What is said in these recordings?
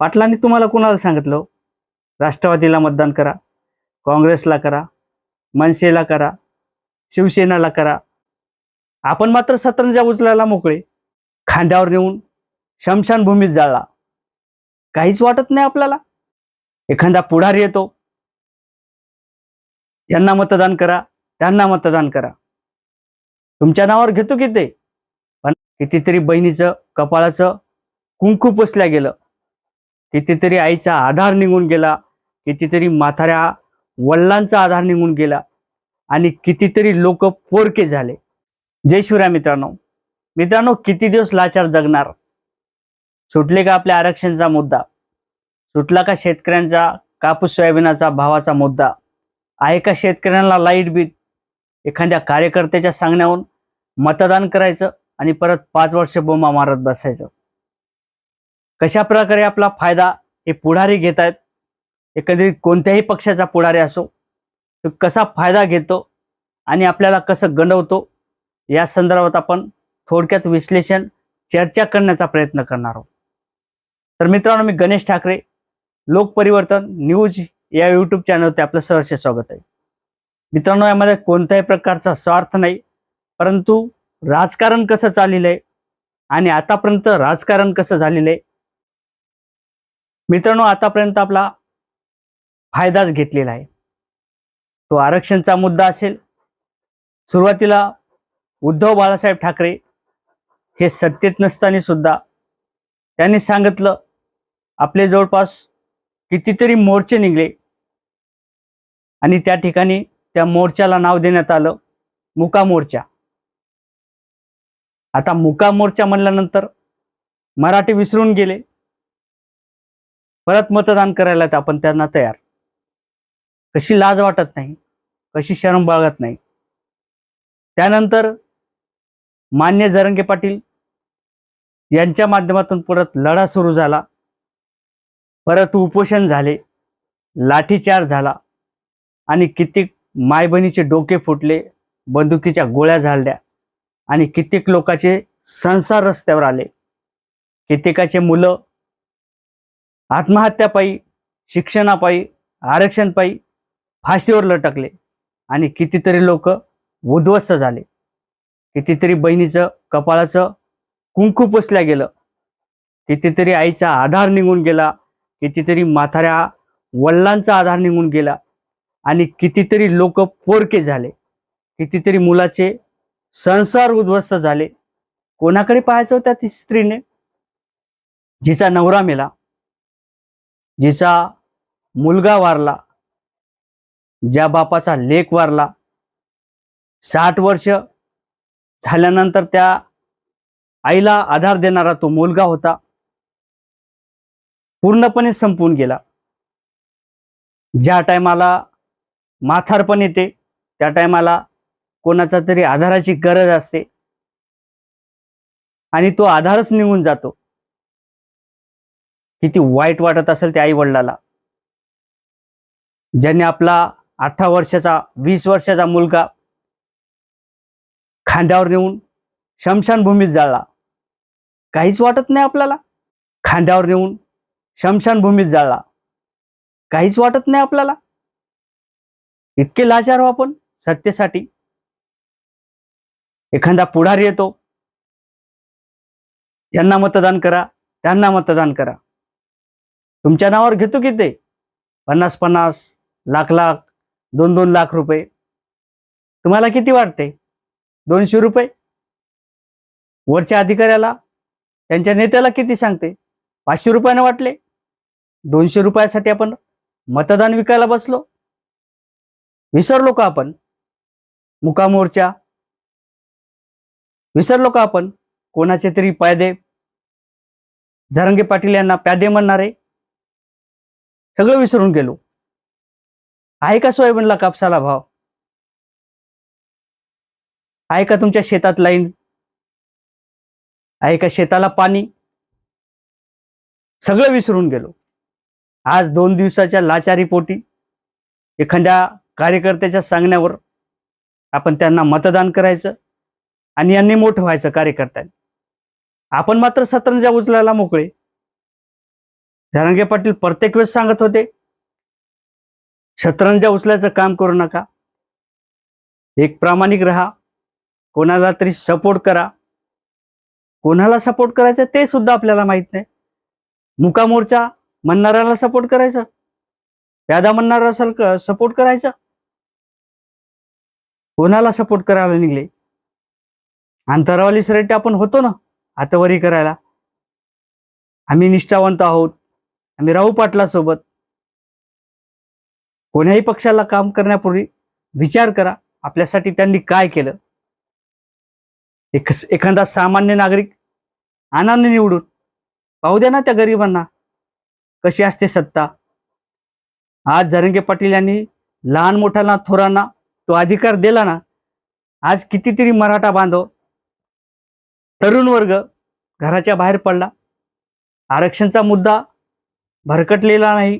पाटलांनी तुम्हाला कुणाला सांगितलं? राष्ट्रवादीला मतदान करा काँग्रेसला करा मनसेला करा शिवसेनाला करा. आपण मात्र सतरंजा उचलायला मोकळे. खांद्यावर नेऊन शमशानभूमीत जाळला. काहीच वाटत नाही आपल्याला. एखादा पुढारी येतो. यांना मतदान करा त्यांना मतदान करा. तुमच्या नावावर घेतो की ते? पण कितीतरी बहिणीचं कपाळाचं कुंकू पुसल्या गेलं. कितीतरी आईचा आधार निघून गेला कितीतरी म्हाताऱ्या वडिलांचा आधार निघून गेला आणि कितीतरी लोक पोरके झाले. जय शिवराय मित्रांनो. मित्रांनो किती दिवस लाचार जगणार? सुटले का आपल्या आरक्षणचा मुद्दा? सुटला का शेतकऱ्यांचा कापूस सोयाबीनाचा भावाचा मुद्दा? आहे का शेतकऱ्यांना लाइट बिल? एखाद्या कार्यकर्त्याच्या सांगण्याहून मतदान करायचं आणि परत पाच वर्ष बोंबा मारत बसायचं? कशा प्रकारे आपला फायदा हे पुढारी घेत आहेत एकंदरीत कोणत्याही पक्षाचा पुढारी असो तो कसा फायदा घेतो आणि आपल्याला कसं गंडवतो या संदर्भात आपण थोडक्यात विश्लेषण चर्चा करण्याचा प्रयत्न करणार आहोत. तर मित्रांनो मी गणेश ठाकरे लोकपरिवर्तन न्यूज या यूट्यूब चॅनलवरती आपलं सहर्ष स्वागत आहे. मित्रांनो यामध्ये कोणत्याही प्रकारचा स्वार्थ नाही परंतु राजकारण कसं चाललेलं आहे आणि आतापर्यंत राजकारण कसं झालेलं आहे मित्रांनो आतापर्यंत आपला फायदाच घेतलेला आहे. तो आरक्षणचा मुद्दा असेल सुरुवातीला उद्धव बाळासाहेब ठाकरे हे सत्तेत नसताना सुद्धा त्यांनी सांगितलं आपले जवळपास कितीतरी मोर्चे निघले आणि त्या ठिकाणी त्या मोर्चाला नाव देण्यात आलं मुका मोर्चा. आता मुका मोर्चा म्हणल्यानंतर मराठी विसरून गेले. परत मतदान करायला आपण त्यांना तयार. कशी लाज वाटत नाही कशी शरम बाळगत नाही. त्यानंतर मान्य जरंगे पाटील यांच्या माध्यमातून परत लढा सुरू झाला. परत उपोषण झाले लाठीचार झाला आणि कित्येक मायबहिणीचे डोके फुटले बंदुकीच्या गोळ्या झाडल्या आणि कित्येक लोकांचे संसार रस्त्यावर आले. कित्येकाचे मुलं आत्महत्यापायी शिक्षणापायी आरक्षणपायी फाशीवर लटकले आणि कितीतरी लोक उद्ध्वस्त झाले. कितीतरी बहिणीचं कपाळाचं कुंकू पुसल्या गेलं. कितीतरी आईचा आधार निघून गेला. कितीतरी म्हाताऱ्या वडिलांचा आधार निघून गेला आणि कितीतरी लोक पोरके झाले. कितीतरी मुलाचे संसार उद्ध्वस्त झाले. कोणाकडे पाहायचं होत्या ती स्त्रीने? जिचा नवरा मेला. जिचा मुलगा वारला ज्या बापाचा लेख वारला साठ वर्ष झाल्यानंतर त्या आईला आधार देणारा तो मुलगा होता पूर्णपणे संपून गेला. ज्या टायमाला माथारपण येते त्या टायमाला कोणाचा तरी आधाराची गरज असते आणि तो आधारच निघून जातो. किती वाईट वाटत असेल त्या आई वडिलाला ज्यांनी आपला अठरा वर्षाचा वीस वर्षाचा मुलगा खांद्यावर नेऊन शमशानभूमीत जाळला. काहीच वाटत नाही आपल्याला. खांद्यावर नेऊन शमशानभूमीत जाळला. काहीच वाटत नाही आपल्याला. इतके लाचार हो आपण सत्तेसाठी. एखादा पुढारी येतो. यांना मतदान करा त्यांना मतदान करा. तुमच्या नावावर घेतो की ते? पन्नास पन्नास लाख लाख दोन दोन लाख रुपये. तुम्हाला किती वाटते? दोनशे रुपये? वरच्या अधिकाऱ्याला त्यांच्या नेत्याला किती सांगते? पाचशे रुपयाने वाटले. दोनशे रुपयासाठी आपण मतदान विकायला बसलो. विसरलो का आपण? मुकामोर्चा विसरलो का आपण? कोणाचे तरी पायदे. झरंगे पाटील यांना प्यादे म्हणणारे. सगळं विसरून गेलो. आहे का सोयाबीनला कापसाला भाव? आहे का तुमच्या शेतात लाईन? आहे का शेताला पाणी? सगळं विसरून गेलो. आज दोन दिवसाच्या लाचारी पोटी एखाद्या कार्यकर्त्याच्या सांगण्यावर आपण त्यांना मतदान करायचं आणि यांनी मोठं व्हायचं कार्यकर्त्यांनी. आपण मात्र सतरंजा उचलायला मोकळे. जरांगे पाटील प्रत्येक वेळेस सांगत होते शतरंजा उचलायचं काम करू नका. एक प्रामाणिक राहा कोणाला तरी सपोर्ट करा. कोणाला सपोर्ट करायचं ते सुद्धा आपल्याला माहीत नाही. मुका मोर्चा म्हणणाऱ्याला सपोर्ट करायचं. प्यादा म्हणणारा सपोर्ट करायचं. कोणाला सपोर्ट करायला निघले? अंतरावली सरेटी आपण होतो ना हातवरी करायला. आम्ही निष्ठावंत आहोत. आम्ही राहू पाटला सोबत कोण्याही पक्षाला काम करण्यापूर्वी विचार करा आपल्यासाठी त्यांनी काय केलं. एक एखादा सामान्य नागरिक आनंद निवडून पाहू द्या ना त्या गरिबांना कशी असते सत्ता. आज जरंगे पाटील यांनी लहान मोठ्यांना थोरांना तो अधिकार दिला ना आज कितीतरी मराठा बांधव तरुण वर्ग घराच्या बाहेर पडला. आरक्षणचा मुद्दा भरकटलेला नाही.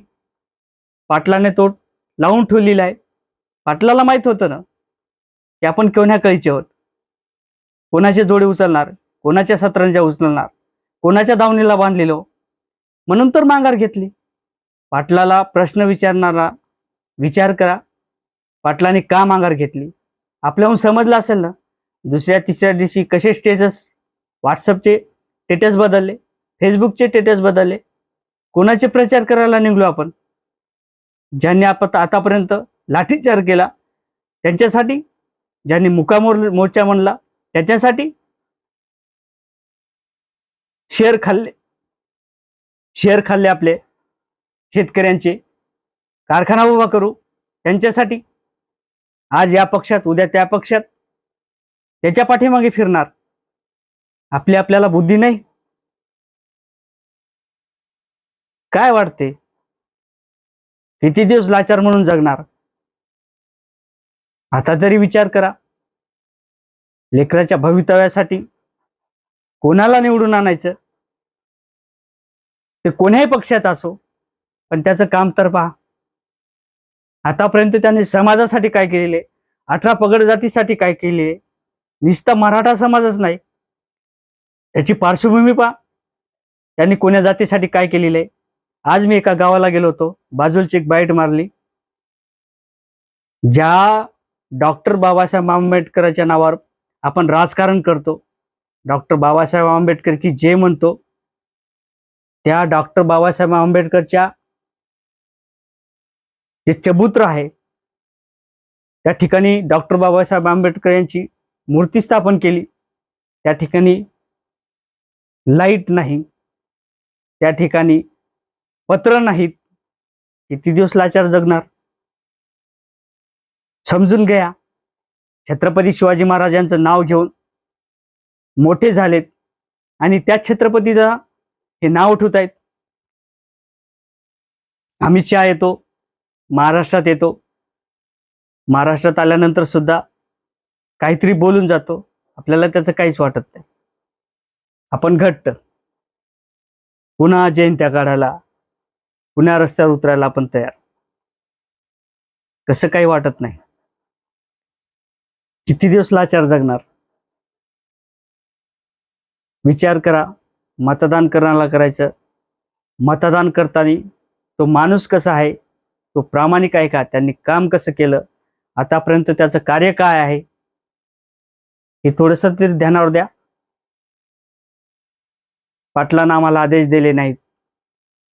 पाटलाने तो लावून ठेवलेला आहे. पाटलाला माहीत होतं ना की आपण कोण्या कळीचे आहोत? कोणाचे जोडे उचलणार? कोणाच्या सतरंजा उचलणार? कोणाच्या दावणीला बांधलेलो? म्हणून तर माघार घेतली. पाटलाला प्रश्न विचारणारा विचार करा. पाटलाने का माघार घेतली? आपल्याहून समजलं असेल ना दुसऱ्या तिसऱ्या दिवशी कसे स्टेटस व्हॉट्सअपचे स्टेटस बदलले? फेसबुकचे स्टेटस बदलले? कोणाचे प्रचार करायला निघलो आपण? ज्यांनी आपण आतापर्यंत लाठीचार केला त्यांच्यासाठी? ज्यांनी मुकामोर मोर्चा म्हणला त्याच्यासाठी? शेअर खाल्ले. शेअर खाल्ले आपले शेतकऱ्यांचे. कारखाना उभा करू त्यांच्यासाठी? आज या पक्षात उद्या त्या पक्षात? त्याच्या पाठीमागे फिरणार. आपली आपल्याला बुद्धी नाही. काय वाटते? किती दिवस लाचार म्हणून जगणार? आता तरी विचार करा. लेकराच्या भवितव्यासाठी कोणाला निवडून आणायचं? ते कोण्याही पक्षाचा असो पण त्याचं काम तर पहा. आतापर्यंत त्यांनी समाजासाठी काय केलेले? अठरा पगड जातीसाठी काय केले? निस्ता मराठा समाजच नाही. त्याची पार्श्वभूमी पहा. त्यांनी कोण्या जातीसाठी काय केलेलं? आहे आज मी एका गावाला गेलो होतो. बाजूलची एक बाईट मारली. ज्या डॉक्टर बाबासाहेब आंबेडकरच्या नावावर आपण राजकारण करतो. डॉक्टर बाबासाहेब आंबेडकर की जे म्हणतो त्या डॉक्टर बाबासाहेब आंबेडकरच्या जे चबुत्र आहे त्या ठिकाणी डॉक्टर बाबासाहेब आंबेडकर यांची मूर्ती स्थापन केली. त्या ठिकाणी लाइट नाही. त्या ठिकाणी पत्र नाहीत. किती दिवस लाचार जगणार? समजून घ्या. छत्रपती शिवाजी महाराजांचं नाव घेऊन मोठे झालेत आणि त्या छत्रपतीला हे नाव उठवत आहेत. अमित शहा येतो महाराष्ट्रात येतो. महाराष्ट्रात आल्यानंतर सुद्धा काहीतरी बोलून जातो. आपल्याला त्याचं काहीच वाटत नाही. आपण घट्ट. पुन्हा जयंत्या काढायला पुन्हा रस्त्यावर उतरायला आपण तयार. कसं काही वाटत नाही. किती दिवस लाचार जगणार. विचार करा मतदान करण्याला करायचं. मतदान करताना तो माणूस कसा आहे तो प्रामाणिक आहे का त्यांनी काम कसं केलं आतापर्यंत त्याचं कार्य काय आहे हे थोडस तरी ध्यानावर द्या. पाटलांना आम्हाला आदेश दिले नाहीत.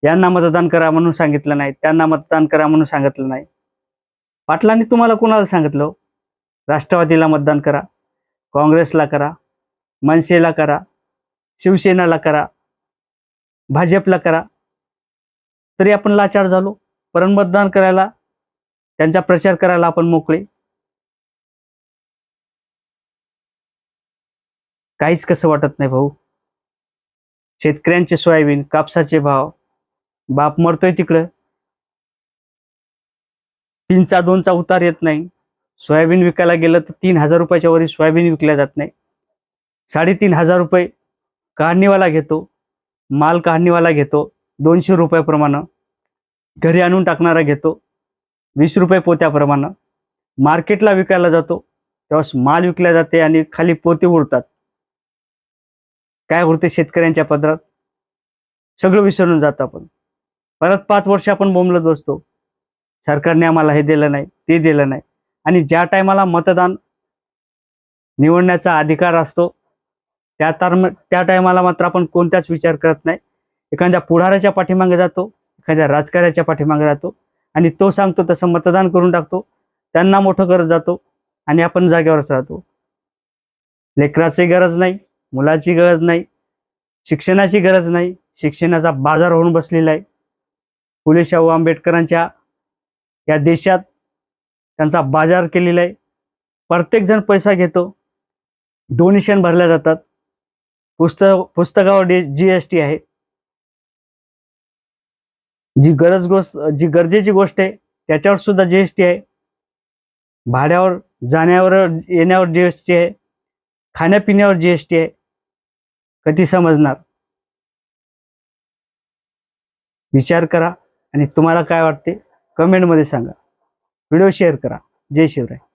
यांना मतदान करा म्हणून सांगितलं नाही त्यांना मतदान करा म्हणून सांगितलं नाही. पाटलांनी तुम्हाला कुणाला सांगितलं हो? राष्ट्रवादीला मतदान करा काँग्रेसला करा मनसेला करा शिवसेनाला करा भाजपला करा तरी आपण लाचार झालो. परत मतदान करायला त्यांचा प्रचार करायला आपण मोकळे. काहीच कसं वाटत नाही भाऊ. शेतकऱ्यांचे सोयाबीन कापसाचे भाव बाप मरतोय तिकडं. तीनचा दोनचा उतार येत नाही. सोयाबीन विकायला गेलं तर तीन हजार रुपयाच्या वरी सोयाबीन विकल्या जात नाही. साडेतीन हजार रुपये काढणीवाला घेतो. माल काढणीवाला घेतो. दोनशे रुपयाप्रमाणे घरी आणून टाकणारा घेतो. वीस रुपये पोत्याप्रमाणे मार्केटला विकायला जातो. तेव्हा माल विकल्या जाते आणि खाली पोते उडतात. काय उरते शेतकऱ्यांच्या पदरात? सगळं विसरून जातं आपण. परत पाच वर्ष आपण बोंबलत बसतो. सरकारने आम्हाला हे दिलं नाही ते दिलं नाही. आणि ज्या टायमाला मतदान निवडण्याचा अधिकार असतो त्या तर त्या टायमाला मात्र आपण कोणताच विचार करत नाही. एखाद्या पुढाऱ्याच्या पाठीमागे जातो एखाद्या राजकारण्याच्या पाठीमागे जातो आणि तो सांगतो तसं मतदान करून टाकतो. त्यांना मोठं करत जातो आणि आपण जागेवरच राहतो. लेकराची गरज नाही मुलाची गरज नाही शिक्षणाची गरज नाही. शिक्षणाचा बाजार होऊन बसलेला आहे. फुले शाहू आंबेडकरांच्या या देशात त्यांचा बाजार केलेला आहे. प्रत्येकजण पैसा घेतो. डोनेशन भरल्या जातात. पुस्तक पुस्तकावर डी जी एस टी आहे. जी गरज गोष्ट जी गरजेची गोष्ट आहे त्याच्यावर सुद्धा जी एस टी आहे. भाड्यावर जाण्यावर येण्यावर जी एस टी आहे. खाण्यापिण्यावर जी एस टी आहे. कधी समजणार? विचार करा. आणि तुम्हाला काय वाटते? कमेंटमध्ये सांगा. व्हिडिओ शेअर करा. जय शिवराय.